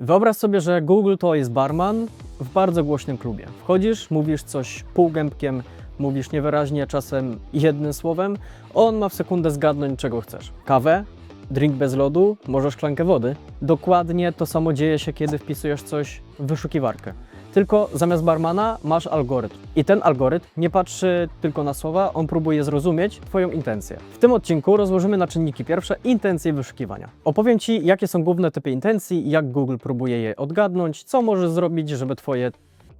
Wyobraź sobie, że Google to jest barman w bardzo głośnym klubie. Wchodzisz, mówisz coś półgębkiem, mówisz niewyraźnie, czasem jednym słowem. On ma w sekundę zgadnąć, czego chcesz. Kawę, drink bez lodu, może szklankę wody. Dokładnie to samo dzieje się, kiedy wpisujesz coś w wyszukiwarkę. Tylko zamiast barmana masz algorytm. I ten algorytm nie patrzy tylko na słowa, on próbuje zrozumieć Twoją intencję. W tym odcinku rozłożymy na czynniki pierwsze intencje wyszukiwania. Opowiem Ci, jakie są główne typy intencji, jak Google próbuje je odgadnąć, co możesz zrobić, żeby Twoje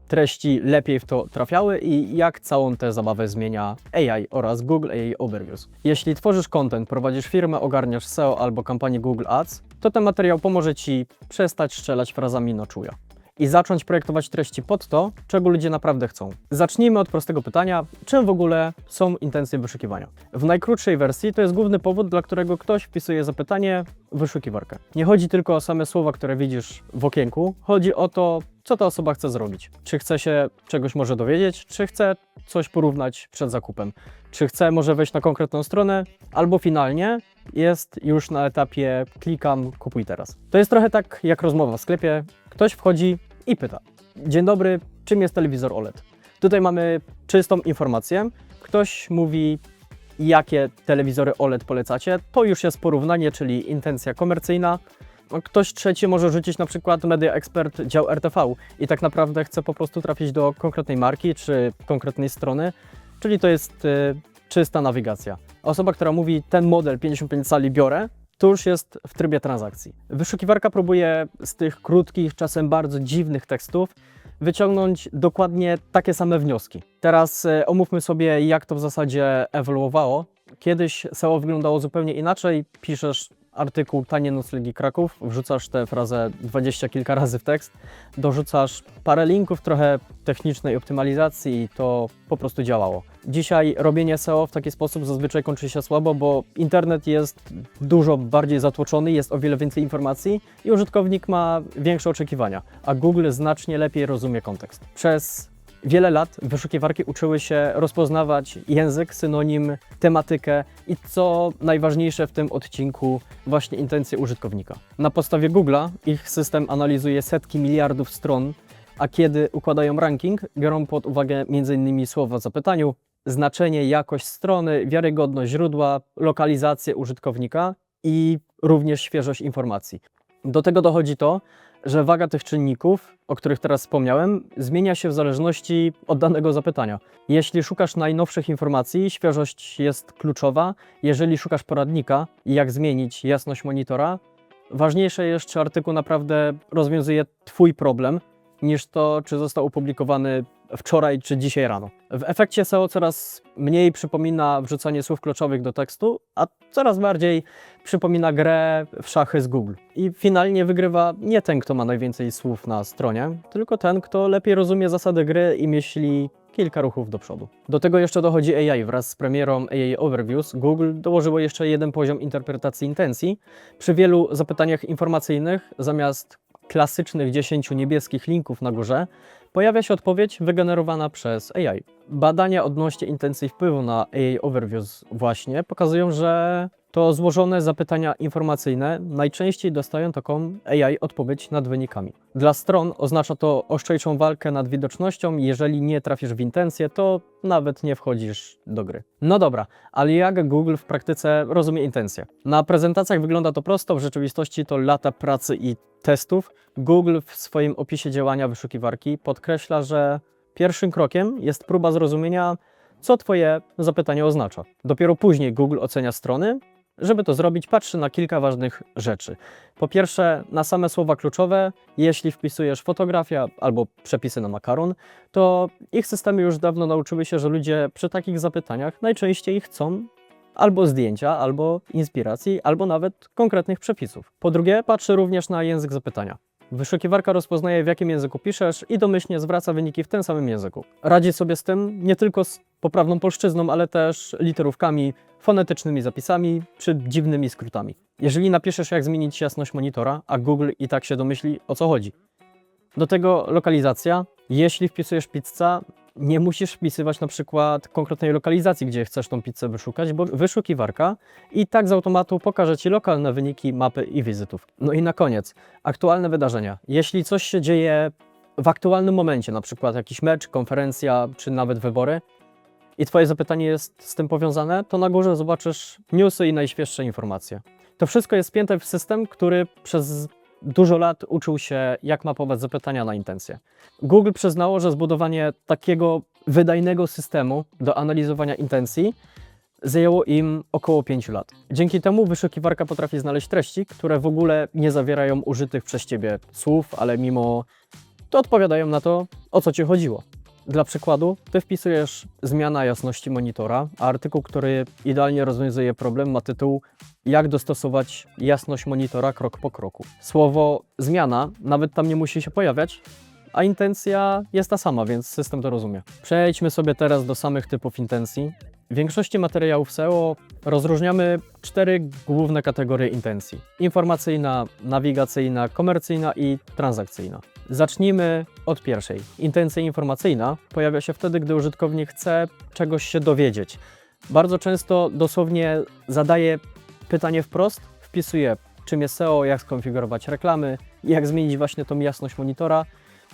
treści lepiej w to trafiały i jak całą tę zabawę zmienia AI oraz Google AI Overviews. Jeśli tworzysz content, prowadzisz firmę, ogarniasz SEO albo kampanię Google Ads, to ten materiał pomoże Ci przestać strzelać frazami no czuja i zacząć projektować treści pod to, czego ludzie naprawdę chcą. Zacznijmy od prostego pytania, czym w ogóle są intencje wyszukiwania. W najkrótszej wersji to jest główny powód, dla którego ktoś wpisuje zapytanie w wyszukiwarkę. Nie chodzi tylko o same słowa, które widzisz w okienku, chodzi o to, co ta osoba chce zrobić. Czy chce się czegoś może dowiedzieć, czy chce coś porównać przed zakupem, czy chce może wejść na konkretną stronę, albo finalnie jest już na etapie klikam, kupuj teraz. To jest trochę tak jak rozmowa w sklepie. Ktoś wchodzi i pyta: Dzień dobry, czym jest telewizor OLED? Tutaj mamy czystą informację. Ktoś mówi, jakie telewizory OLED polecacie. To już jest porównanie, czyli intencja komercyjna. Ktoś trzeci może rzucić na przykład Media Expert dział RTV i tak naprawdę chce po prostu trafić do konkretnej marki czy konkretnej strony, czyli to jest y, czysta nawigacja. Osoba, która mówi ten model 55 cali biorę, to już jest w trybie transakcji. Wyszukiwarka próbuje z tych krótkich, czasem bardzo dziwnych tekstów wyciągnąć dokładnie takie same wnioski. Teraz e, omówmy sobie, jak to w zasadzie ewoluowało. Kiedyś SEO wyglądało zupełnie inaczej. Piszesz artykuł Tanie noclegi Kraków, wrzucasz tę frazę dwadzieścia kilka razy w tekst, dorzucasz parę linków, trochę technicznej optymalizacji i to po prostu działało. Dzisiaj robienie SEO w taki sposób zazwyczaj kończy się słabo, bo internet jest dużo bardziej zatłoczony, jest o wiele więcej informacji i użytkownik ma większe oczekiwania, a Google znacznie lepiej rozumie kontekst. Przez Wiele lat wyszukiwarki uczyły się rozpoznawać język, synonim, tematykę i co najważniejsze w tym odcinku, właśnie intencje użytkownika. Na podstawie Google'a ich system analizuje setki miliardów stron, a kiedy układają ranking, biorą pod uwagę m.in. słowa w zapytaniu, znaczenie, jakość strony, wiarygodność źródła, lokalizację użytkownika i również świeżość informacji. Do tego dochodzi to, że waga tych czynników, o których teraz wspomniałem, zmienia się w zależności od danego zapytania. Jeśli szukasz najnowszych informacji, świeżość jest kluczowa. Jeżeli szukasz poradnika, jak zmienić jasność monitora, ważniejsze jest, czy artykuł naprawdę rozwiązuje Twój problem, niż to, czy został opublikowany wczoraj czy dzisiaj rano. W efekcie SEO coraz mniej przypomina wrzucanie słów kluczowych do tekstu, a coraz bardziej przypomina grę w szachy z Google. I finalnie wygrywa nie ten, kto ma najwięcej słów na stronie, tylko ten, kto lepiej rozumie zasady gry i myśli kilka ruchów do przodu. Do tego jeszcze dochodzi AI. Wraz z premierą AI Overviews Google dołożyło jeszcze jeden poziom interpretacji intencji. Przy wielu zapytaniach informacyjnych zamiast klasycznych 10 niebieskich linków na górze pojawia się odpowiedź wygenerowana przez AI. Badania odnośnie intencji wpływu na AI Overviews właśnie pokazują, że to złożone zapytania informacyjne najczęściej dostają taką AI odpowiedź nad wynikami. Dla stron oznacza to ostrzejszą walkę nad widocznością. Jeżeli nie trafisz w intencje, to nawet nie wchodzisz do gry. No dobra, ale jak Google w praktyce rozumie intencje? Na prezentacjach wygląda to prosto, w rzeczywistości to lata pracy i testów. Google w swoim opisie działania wyszukiwarki podkreśla, że pierwszym krokiem jest próba zrozumienia, co Twoje zapytanie oznacza. Dopiero później Google ocenia strony. Żeby to zrobić, patrzy na kilka ważnych rzeczy. Po pierwsze, na same słowa kluczowe. Jeśli wpisujesz fotografia albo przepisy na makaron, to ich systemy już dawno nauczyły się, że ludzie przy takich zapytaniach najczęściej chcą albo zdjęcia, albo inspiracji, albo nawet konkretnych przepisów. Po drugie, patrzy również na język zapytania. Wyszukiwarka rozpoznaje, w jakim języku piszesz i domyślnie zwraca wyniki w tym samym języku. Radzi sobie z tym nie tylko z poprawną polszczyzną, ale też literówkami, fonetycznymi zapisami czy dziwnymi skrótami. Jeżeli napiszesz, jak zmienić jasność monitora, a Google i tak się domyśli, o co chodzi. Do tego lokalizacja. Jeśli wpisujesz pizza, nie musisz wpisywać na przykład konkretnej lokalizacji, gdzie chcesz tą pizzę wyszukać, bo wyszukiwarka i tak z automatu pokaże Ci lokalne wyniki, mapy i wizytów. No i na koniec, aktualne wydarzenia. Jeśli coś się dzieje w aktualnym momencie, na przykład jakiś mecz, konferencja czy nawet wybory, i Twoje zapytanie jest z tym powiązane, to na górze zobaczysz newsy i najświeższe informacje. To wszystko jest spięte w system, który przez dużo lat uczył się, jak mapować zapytania na intencje. Google przyznało, że zbudowanie takiego wydajnego systemu do analizowania intencji zajęło im około 5 lat. Dzięki temu wyszukiwarka potrafi znaleźć treści, które w ogóle nie zawierają użytych przez Ciebie słów, ale mimo to odpowiadają na to, o co Ci chodziło. Dla przykładu, Ty wpisujesz zmiana jasności monitora, a artykuł, który idealnie rozwiązuje problem ma tytuł Jak dostosować jasność monitora krok po kroku. Słowo zmiana nawet tam nie musi się pojawiać, a intencja jest ta sama, więc system to rozumie. Przejdźmy sobie teraz do samych typów intencji. W większości materiałów SEO rozróżniamy cztery główne kategorie intencji: informacyjna, nawigacyjna, komercyjna i transakcyjna. Zacznijmy od pierwszej. Intencja informacyjna pojawia się wtedy, gdy użytkownik chce czegoś się dowiedzieć. Bardzo często dosłownie zadaje pytanie wprost, wpisuje czym jest SEO, jak skonfigurować reklamy, jak zmienić właśnie tą jasność monitora,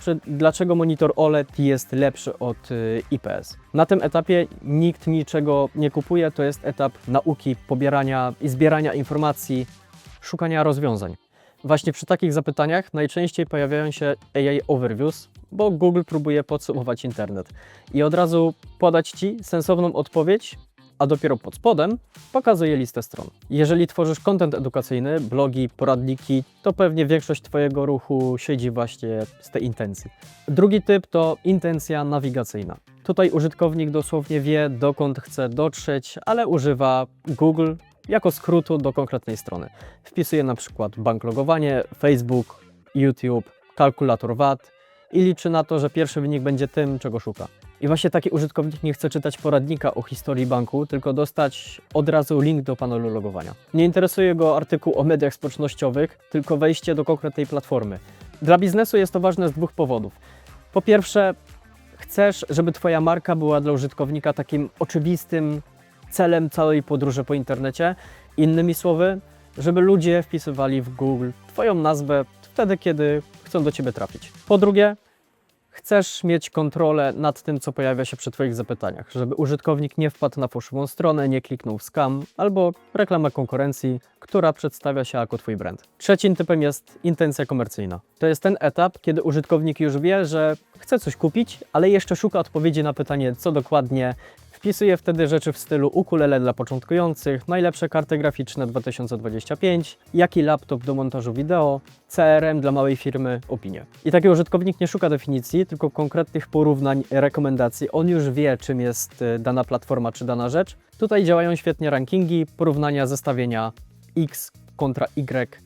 czy dlaczego monitor OLED jest lepszy od y, IPS. Na tym etapie nikt niczego nie kupuje, to jest etap nauki, pobierania i zbierania informacji, szukania rozwiązań. Właśnie przy takich zapytaniach najczęściej pojawiają się AI overviews, bo Google próbuje podsumować internet i od razu podać Ci sensowną odpowiedź, a dopiero pod spodem pokazuje listę stron. Jeżeli tworzysz kontent edukacyjny, blogi, poradniki, to pewnie większość Twojego ruchu siedzi właśnie z tej intencji. Drugi typ to intencja nawigacyjna. Tutaj użytkownik dosłownie wie, dokąd chce dotrzeć, ale używa Google jako skrótu do konkretnej strony. Wpisuje na przykład bank logowanie, Facebook, YouTube, kalkulator VAT i liczy na to, że pierwszy wynik będzie tym, czego szuka. I właśnie taki użytkownik nie chce czytać poradnika o historii banku, tylko dostać od razu link do panelu logowania. Nie interesuje go artykuł o mediach społecznościowych, tylko wejście do konkretnej platformy. Dla biznesu jest to ważne z dwóch powodów. Po pierwsze, chcesz, żeby Twoja marka była dla użytkownika takim oczywistym celem całej podróży po internecie. Innymi słowy, żeby ludzie wpisywali w Google Twoją nazwę wtedy, kiedy chcą do Ciebie trafić. Po drugie, chcesz mieć kontrolę nad tym, co pojawia się przy Twoich zapytaniach, żeby użytkownik nie wpadł na fałszywą stronę, nie kliknął w scam albo reklamę konkurencji, która przedstawia się jako Twój brand. Trzecim typem jest intencja komercyjna. To jest ten etap, kiedy użytkownik już wie, że chce coś kupić, ale jeszcze szuka odpowiedzi na pytanie, co dokładnie Wpisuję wtedy rzeczy w stylu ukulele dla początkujących, najlepsze karty graficzne 2025, jaki laptop do montażu wideo, CRM dla małej firmy, opinie. I taki użytkownik nie szuka definicji, tylko konkretnych porównań, rekomendacji. On już wie, czym jest y, dana platforma czy dana rzecz. Tutaj działają świetnie rankingi, porównania, zestawienia X kontra Y,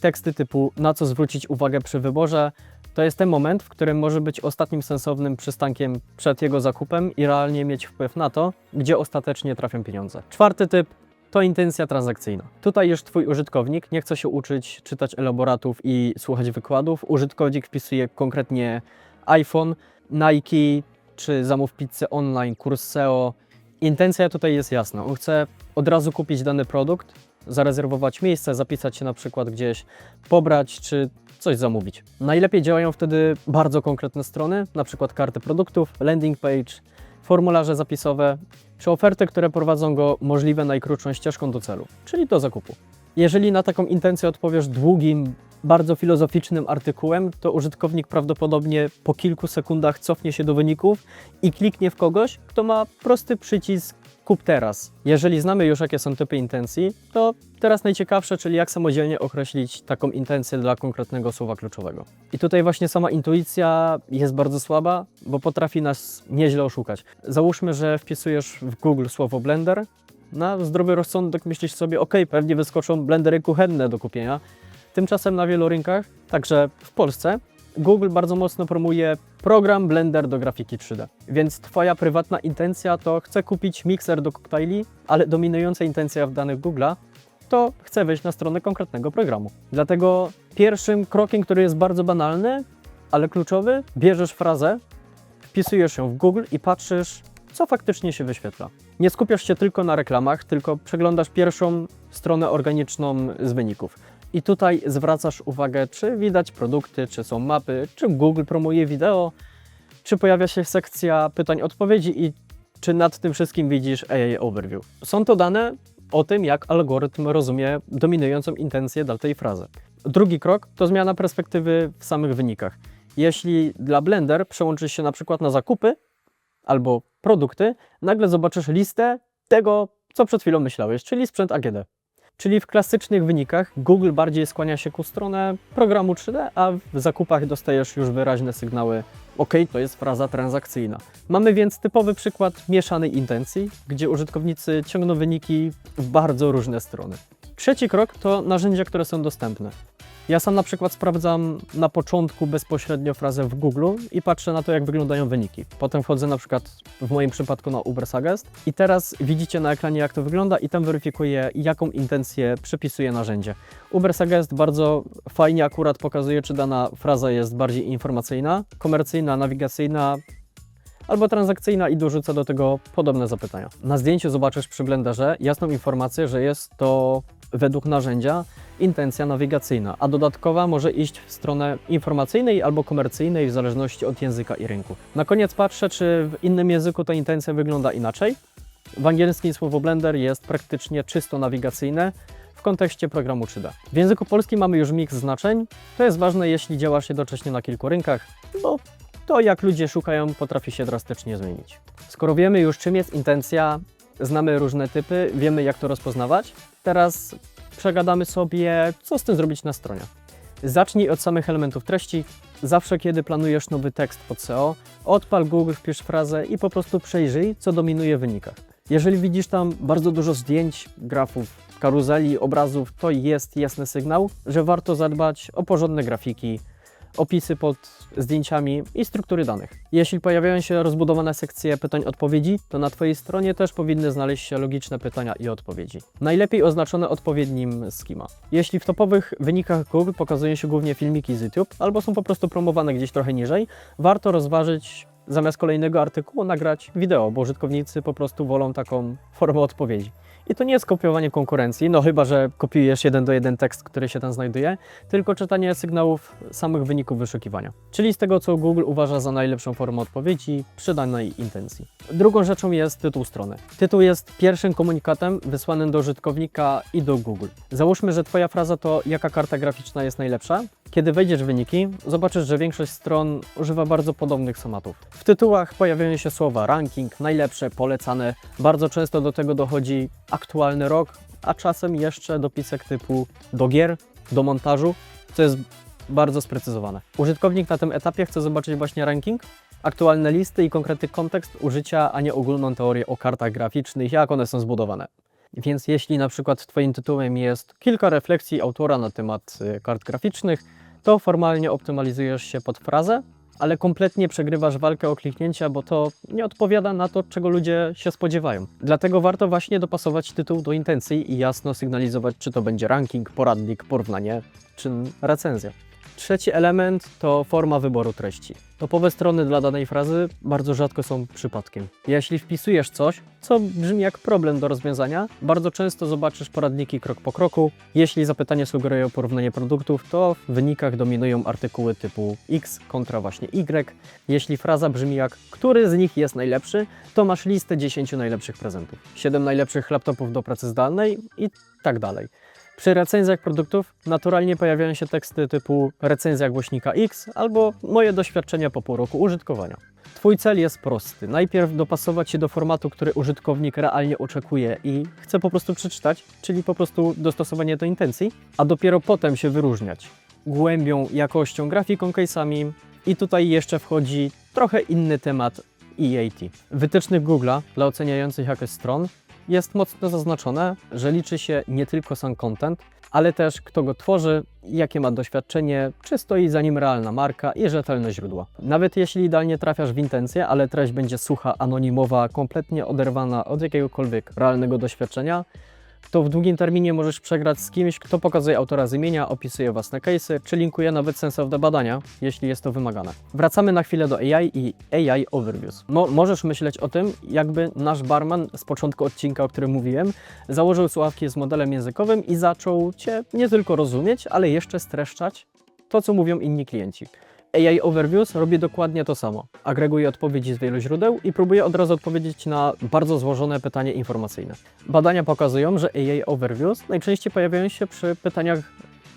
teksty typu na co zwrócić uwagę przy wyborze, to jest ten moment, w którym może być ostatnim sensownym przystankiem przed jego zakupem i realnie mieć wpływ na to, gdzie ostatecznie trafią pieniądze. Czwarty typ to intencja transakcyjna. Tutaj już Twój użytkownik nie chce się uczyć czytać elaboratów i słuchać wykładów. Użytkownik wpisuje konkretnie iPhone, Nike czy zamów pizzę online, kurs SEO. Intencja tutaj jest jasna. On chce od razu kupić dany produkt, zarezerwować miejsce, zapisać się na przykład gdzieś, pobrać czy coś zamówić. Najlepiej działają wtedy bardzo konkretne strony, na przykład karty produktów, landing page, formularze zapisowe, czy oferty, które prowadzą go możliwie najkrótszą ścieżką do celu, czyli do zakupu. Jeżeli na taką intencję odpowiesz długim, bardzo filozoficznym artykułem, to użytkownik prawdopodobnie po kilku sekundach cofnie się do wyników i kliknie w kogoś, kto ma prosty przycisk kup teraz. Jeżeli znamy już, jakie są typy intencji, to teraz najciekawsze, czyli jak samodzielnie określić taką intencję dla konkretnego słowa kluczowego. I tutaj właśnie sama intuicja jest bardzo słaba, bo potrafi nas nieźle oszukać. Załóżmy, że wpisujesz w Google słowo blender, na zdrowy rozsądek myślisz sobie, ok, pewnie wyskoczą blendery kuchenne do kupienia. Tymczasem na wielu rynkach, także w Polsce, Google bardzo mocno promuje program Blender do grafiki 3D. Więc Twoja prywatna intencja to chcę kupić mikser do koktajli, ale dominująca intencja w danych Google'a to chcę wejść na stronę konkretnego programu. Dlatego pierwszym krokiem, który jest bardzo banalny, ale kluczowy, bierzesz frazę, wpisujesz ją w Google i patrzysz, co faktycznie się wyświetla. Nie skupiasz się tylko na reklamach, tylko przeglądasz pierwszą stronę organiczną z wyników. I tutaj zwracasz uwagę, czy widać produkty, czy są mapy, czy Google promuje wideo, czy pojawia się sekcja pytań-odpowiedzi i czy nad tym wszystkim widzisz AI Overview. Są to dane o tym, jak algorytm rozumie dominującą intencję danej frazy. Drugi krok to zmiana perspektywy w samych wynikach. Jeśli dla Blender przełączysz się na przykład na zakupy albo produkty, nagle zobaczysz listę tego, co przed chwilą myślałeś, czyli sprzęt AGD. Czyli w klasycznych wynikach Google bardziej skłania się ku stronę programu 3D, a w zakupach dostajesz już wyraźne sygnały OK, to jest fraza transakcyjna. Mamy więc typowy przykład mieszanej intencji, gdzie użytkownicy ciągną wyniki w bardzo różne strony. Trzeci krok to narzędzia, które są dostępne. Ja sam na przykład sprawdzam na początku bezpośrednio frazę w Google i patrzę na to, jak wyglądają wyniki. Potem wchodzę na przykład w moim przypadku na Ubersuggest i teraz widzicie na ekranie, jak to wygląda i tam weryfikuję, jaką intencję przypisuje narzędzie. Ubersuggest bardzo fajnie akurat pokazuje, czy dana fraza jest bardziej informacyjna, komercyjna, nawigacyjna, albo transakcyjna i dorzuca do tego podobne zapytania. Na zdjęciu zobaczysz przy Blenderze jasną informację, że jest to według narzędzia intencja nawigacyjna, a dodatkowa może iść w stronę informacyjnej albo komercyjnej w zależności od języka i rynku. Na koniec patrzę, czy w innym języku ta intencja wygląda inaczej. W angielskim słowo Blender jest praktycznie czysto nawigacyjne w kontekście programu 3D. W języku polskim mamy już miks znaczeń. To jest ważne, jeśli działasz jednocześnie na kilku rynkach, bo to jak ludzie szukają potrafi się drastycznie zmienić. Skoro wiemy już czym jest intencja, znamy różne typy, wiemy jak to rozpoznawać, teraz przegadamy sobie, co z tym zrobić na stronie. Zacznij od samych elementów treści. Zawsze, kiedy planujesz nowy tekst pod SEO, odpal Google, wpisz frazę i po prostu przejrzyj, co dominuje w wynikach. Jeżeli widzisz tam bardzo dużo zdjęć, grafów, karuzeli, obrazów, to jest jasny sygnał, że warto zadbać o porządne grafiki, opisy pod zdjęciami i struktury danych. Jeśli pojawiają się rozbudowane sekcje pytań-odpowiedzi, to na Twojej stronie też powinny znaleźć się logiczne pytania i odpowiedzi. Najlepiej oznaczone odpowiednim schema. Jeśli w topowych wynikach Google pokazują się głównie filmiki z YouTube albo są po prostu promowane gdzieś trochę niżej, warto rozważyć zamiast kolejnego artykułu nagrać wideo, bo użytkownicy po prostu wolą taką formę odpowiedzi. I to nie jest kopiowanie konkurencji, no chyba, że kopiujesz jeden do jeden tekst, który się tam znajduje, tylko czytanie sygnałów samych wyników wyszukiwania. Czyli z tego, co Google uważa za najlepszą formę odpowiedzi przy danej intencji. Drugą rzeczą jest tytuł strony. Tytuł jest pierwszym komunikatem wysłanym do użytkownika i do Google. Załóżmy, że Twoja fraza to jaka karta graficzna jest najlepsza. Kiedy wejdziesz w wyniki, zobaczysz, że większość stron używa bardzo podobnych schematów. W tytułach pojawiają się słowa ranking, najlepsze, polecane. Bardzo często do tego dochodzi aktualny rok, a czasem jeszcze dopisek typu do gier, do montażu, co jest bardzo sprecyzowane. Użytkownik na tym etapie chce zobaczyć właśnie ranking, aktualne listy i konkretny kontekst użycia, a nie ogólną teorię o kartach graficznych, jak one są zbudowane. Więc jeśli na przykład Twoim tytułem jest kilka refleksji autora na temat y, kart graficznych, to formalnie optymalizujesz się pod frazę, ale kompletnie przegrywasz walkę o kliknięcia, bo to nie odpowiada na to, czego ludzie się spodziewają. Dlatego warto właśnie dopasować tytuł do intencji i jasno sygnalizować, czy to będzie ranking, poradnik, porównanie, czy recenzja. Trzeci element to forma wyboru treści. Topowe strony dla danej frazy bardzo rzadko są przypadkiem. Jeśli wpisujesz coś, co brzmi jak problem do rozwiązania, bardzo często zobaczysz poradniki krok po kroku. Jeśli zapytanie sugeruje porównanie produktów, to w wynikach dominują artykuły typu X kontra właśnie Y. Jeśli fraza brzmi jak który z nich jest najlepszy, to masz listę 10 najlepszych prezentów, 7 najlepszych laptopów do pracy zdalnej i tak dalej. Przy recenzjach produktów naturalnie pojawiają się teksty typu recenzja głośnika X albo moje doświadczenia po pół roku użytkowania. Twój cel jest prosty. Najpierw dopasować się do formatu, który użytkownik realnie oczekuje i chce po prostu przeczytać, czyli po prostu dostosowanie do intencji, a dopiero potem się wyróżniać głębią, jakością, grafiką, case'ami i tutaj jeszcze wchodzi trochę inny temat EAT. Wytycznych Google'a dla oceniających jakość stron jest mocno zaznaczone, że liczy się nie tylko sam content, ale też kto go tworzy, jakie ma doświadczenie, czy stoi za nim realna marka i rzetelne źródła. Nawet jeśli idealnie trafiasz w intencje, ale treść będzie sucha, anonimowa, kompletnie oderwana od jakiegokolwiek realnego doświadczenia, to w długim terminie możesz przegrać z kimś, kto pokazuje autora z imienia, opisuje własne case'y, czy linkuje nawet sensowne badania, jeśli jest to wymagane. Wracamy na chwilę do AI i AI Overviews. Mo możesz myśleć o tym, jakby nasz barman z początku odcinka, o którym mówiłem, założył słuchawki z modelem językowym i zaczął Cię nie tylko rozumieć, ale jeszcze streszczać to, co mówią inni klienci. AI Overviews robi dokładnie to samo. Agreguje odpowiedzi z wielu źródeł i próbuje od razu odpowiedzieć na bardzo złożone pytanie informacyjne. Badania pokazują, że AI Overviews najczęściej pojawiają się przy pytaniach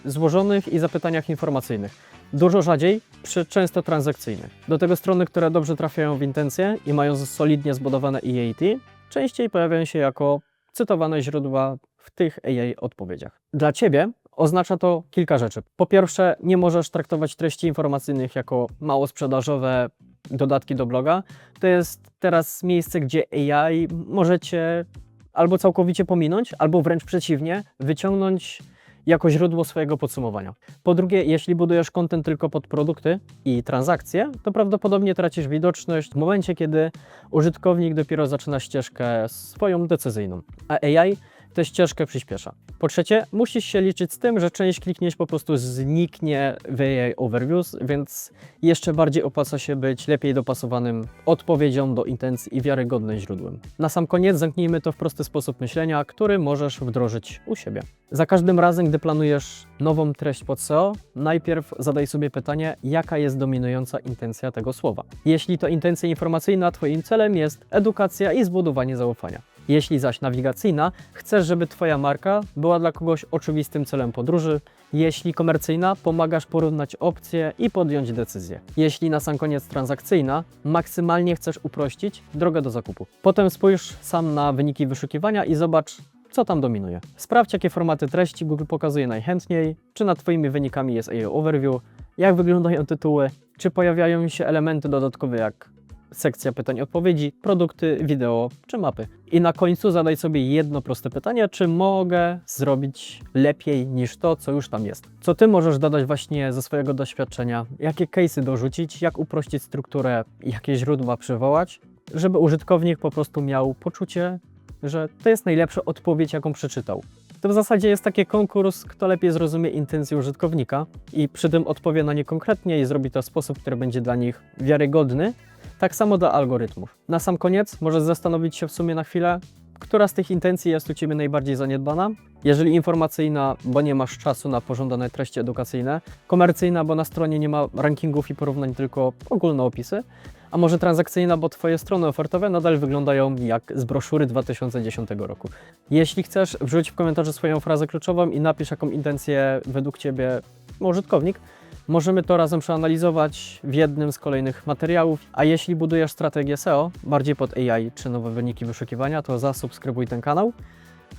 złożonych i zapytaniach informacyjnych. Dużo rzadziej przy często transakcyjnych. Do tego strony, które dobrze trafiają w intencje i mają solidnie zbudowane EAT, częściej pojawiają się jako cytowane źródła w tych AI odpowiedziach. Dla Ciebie oznacza to kilka rzeczy. Po pierwsze, nie możesz traktować treści informacyjnych jako mało sprzedażowe dodatki do bloga. To jest teraz miejsce, gdzie AI możecie albo całkowicie pominąć, albo wręcz przeciwnie, wyciągnąć jako źródło swojego podsumowania. Po drugie, jeśli budujesz kontent tylko pod produkty i transakcje, to prawdopodobnie tracisz widoczność w momencie, kiedy użytkownik dopiero zaczyna ścieżkę swoją decyzyjną, a AI tę ścieżkę przyspiesza. Po trzecie, musisz się liczyć z tym, że część kliknięć po prostu zniknie w AI Overviews, więc jeszcze bardziej opłaca się być lepiej dopasowanym odpowiedzią do intencji i wiarygodnym źródłem. Na sam koniec zamknijmy to w prosty sposób myślenia, który możesz wdrożyć u siebie. Za każdym razem, gdy planujesz nową treść pod SEO, najpierw zadaj sobie pytanie, jaka jest dominująca intencja tego słowa. Jeśli to intencja informacyjna, Twoim celem jest edukacja i zbudowanie zaufania. Jeśli zaś nawigacyjna, chcesz, żeby Twoja marka była dla kogoś oczywistym celem podróży. Jeśli komercyjna, pomagasz porównać opcje i podjąć decyzję. Jeśli na sam koniec transakcyjna, maksymalnie chcesz uprościć drogę do zakupu. Potem spójrz sam na wyniki wyszukiwania i zobacz, co tam dominuje. Sprawdź, jakie formaty treści Google pokazuje najchętniej, czy nad Twoimi wynikami jest AI Overview, jak wyglądają tytuły, czy pojawiają się elementy dodatkowe jak sekcja pytań i odpowiedzi, produkty, wideo czy mapy. I na końcu zadaj sobie jedno proste pytanie, czy mogę zrobić lepiej niż to, co już tam jest. Co ty możesz dodać właśnie ze swojego doświadczenia, jakie case'y dorzucić, jak uprościć strukturę, jakie źródła przywołać, żeby użytkownik po prostu miał poczucie, że to jest najlepsza odpowiedź, jaką przeczytał. To w zasadzie jest taki konkurs, kto lepiej zrozumie intencje użytkownika i przy tym odpowie na nie konkretnie i zrobi to w sposób, który będzie dla nich wiarygodny, tak samo dla algorytmów. Na sam koniec możesz zastanowić się w sumie na chwilę, która z tych intencji jest u Ciebie najbardziej zaniedbana. Jeżeli informacyjna, bo nie masz czasu na pożądane treści edukacyjne, komercyjna, bo na stronie nie ma rankingów i porównań, tylko ogólne opisy, a może transakcyjna, bo Twoje strony ofertowe nadal wyglądają jak z broszury 2010 roku. Jeśli chcesz, wrzuć w komentarzu swoją frazę kluczową i napisz, jaką intencję według Ciebie ma użytkownik. Możemy to razem przeanalizować w jednym z kolejnych materiałów, a jeśli budujesz strategię SEO bardziej pod AI czy nowe wyniki wyszukiwania, to zasubskrybuj ten kanał,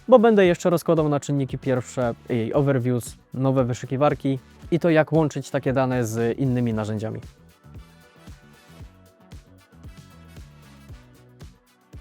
bo będę jeszcze rozkładał na czynniki pierwsze AI Overviews, nowe wyszukiwarki i to jak łączyć takie dane z innymi narzędziami.